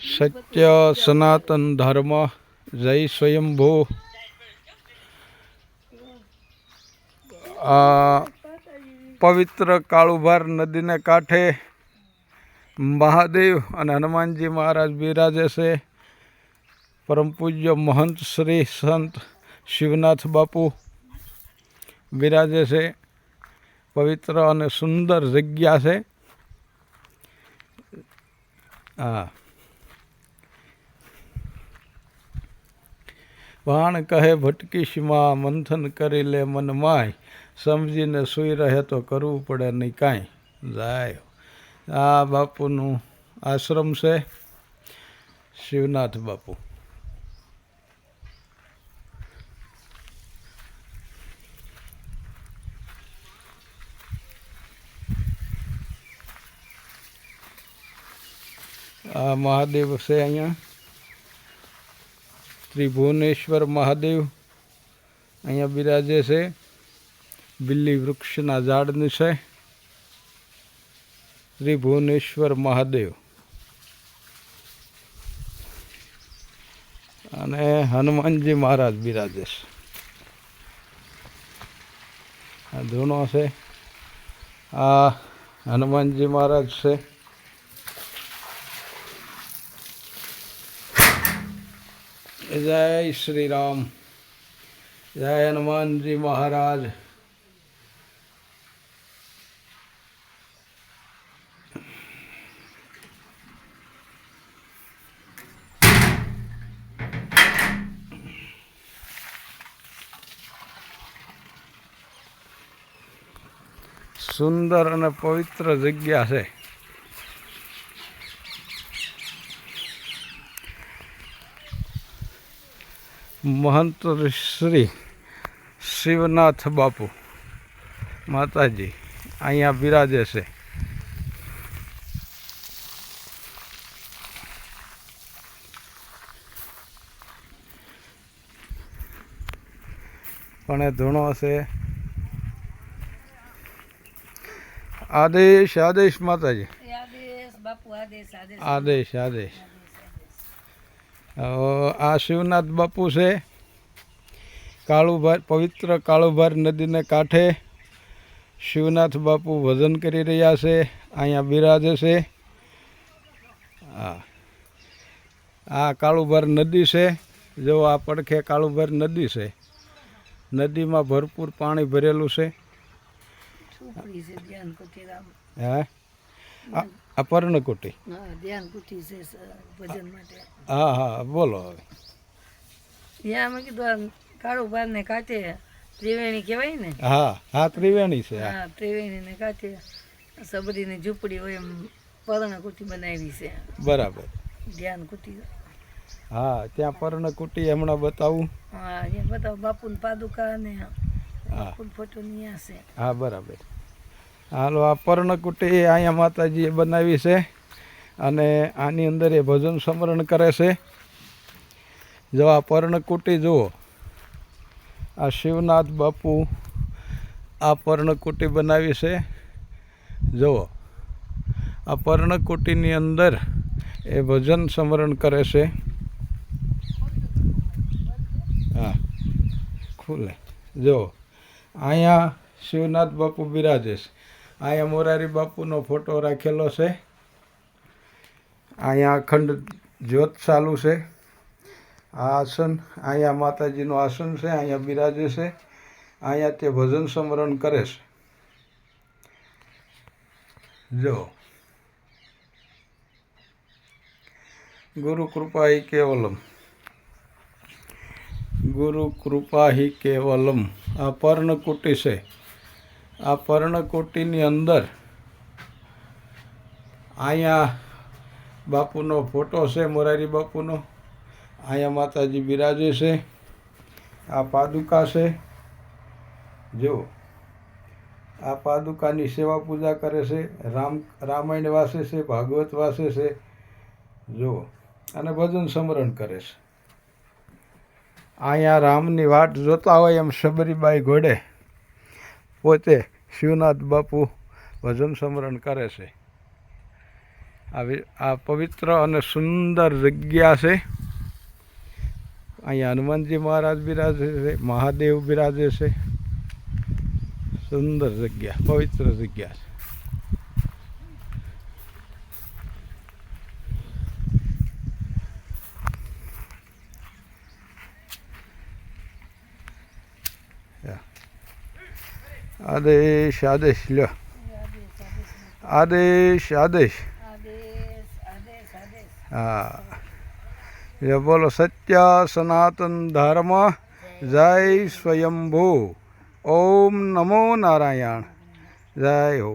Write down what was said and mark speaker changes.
Speaker 1: સત્ય સનાતન ધર્મ જય સ્વયંભૂ આ પવિત્ર કાળુભાર નદીને કાંઠે મહાદેવ અને હનુમાનજી મહારાજ બિરાજે છે પરમ પૂજ્ય મહંત શ્રી સંત શિવનાથ બાપુ બિરાજે છે પવિત્ર અને સુંદર જગ્યા છે હા વાણ કહે, ભટકીશમાં મંથન કરી લે મન માય. સમજીને સૂઈ રહે તો કરવું પડે નહીં કાંઈ. જાય. આ બાપુનું આશ્રમ છે શિવનાથ બાપુ. આ મહાદેવ છે અહીંયા. ત્રિભુવનેશ્વર મહાદેવ. અહીંયા બિરાજે છે. બિલ્લી વૃક્ષના ઝાડનું છે. શ્રી ત્રિભુવનેશ્વર મહાદેવ. અને હનુમાનજી મહારાજ બિરાજે છે. આ ધૂણો છે. આ હનુમાનજી મહારાજ છે. જય શ્રી રામ જય હનુમાનજી મહારાજ. સુંદર અને પવિત્ર જગ્યા છે. મહંત શ્રી શિવનાથ બાપુ માતાજી અહીંયા બિરાજે છે. પણ એ ધૂણો છે. આદેશ આદેશ માતાજી.
Speaker 2: આદેશ આદેશ.
Speaker 1: આ શિવનાથ બાપુ છે. કાળુભાર પવિત્ર કાળુભાર નદીને કાંઠે શિવનાથ બાપુ ભજન કરી રહ્યા છે. અહીંયા બિરાજે છે. હા. આ કાળુભાર નદી છે. જો આ પડખે કાળુભાર નદી છે. નદીમાં ભરપૂર પાણી ભરેલું છે. હે? આ પર્ણકુટી
Speaker 2: હા ધ્યાન કુટી છે ભજન માટે.
Speaker 1: હા હા બોલો હવે.
Speaker 2: ત્યાં મેં કીધું આ કાળુબાર ને કાંઠે ત્રિવેણી કહેવાય ને?
Speaker 1: હા હા ત્રિવેણી છે હા.
Speaker 2: ત્રિવેણીને કાંઠે સબરીની ઝૂંપડી હોય એમ પર્ણ કુટી બનાવી છે.
Speaker 1: બરાબર.
Speaker 2: ધ્યાન કુટી
Speaker 1: હા ત્યાં પર્ણકુટી હમણાં બતાવું.
Speaker 2: હા અહીંયા બધા બાપુને પાદુકા ને
Speaker 1: હા.
Speaker 2: ફૂલ ફોટો ત્યાં છે.
Speaker 1: હા બરાબર. હાલો, આ પર્ણકુટી અહીંયા માતાજીએ બનાવી છે અને આની અંદર એ ભજન સ્મરણ કરે છે. જો આ પર્ણકુટી જુઓ, આ શિવનાથ બાપુ આ પર્ણકુટી બનાવી છે. જુઓ, આ પર્ણકુટીની અંદર એ ભજન સ્મરણ કરે છે. હા, ખુલે. જો અહીંયા શિવનાથ બાપુ બિરાજે છે. અહીંયા મોરારી બાપુનો ફોટો રાખેલો છે. અહીંયા અખંડ જ્યોત ચાલુ છે. આ આસન, અહીંયા માતાજીનું આસન છે, અહીંયા બિરાજે છે. અહીંયા તે ભજન સ્મરણ કરે છે. જો. ગુરુ કૃપા હિ કેવલમ. ગુરુ કૃપા હિ કેવલમ. આ પર્ણકુટી છે. આ પર્ણકુટીની અંદર અહીંયા બાપુનો ફોટો છે, મોરારી બાપુનો. અહીંયા માતાજી બિરાજે છે. આ પાદુકા છે. જો, આ પાદુકાની સેવા પૂજા કરે છે, રામ, રામાયણ વાસે છે, ભાગવત વાસે છે. જો, અને ભજન સ્મરણ કરે છે. અહીંયા રામની વાટ જોતા હોય એમ શબરીબાઈ ઘોડે પોતે શિવનાથ બાપુ ભજન સ્મરણ કરે છે. આ આ પવિત્ર અને સુંદર જગ્યા છે. અહીંયા હનુમાનજી મહારાજ બિરાજે છે, મહાદેવ બિરાજે છે. સુંદર જગ્યા, પવિત્ર જગ્યા છે. આદેશ આદેશ લ્યો
Speaker 2: આદેશ આદેશ
Speaker 1: હા એ બોલો સત્ય સનાતન ધર્મ જય સ્વયંભૂ ઓમ નમો નારાયણ જય હો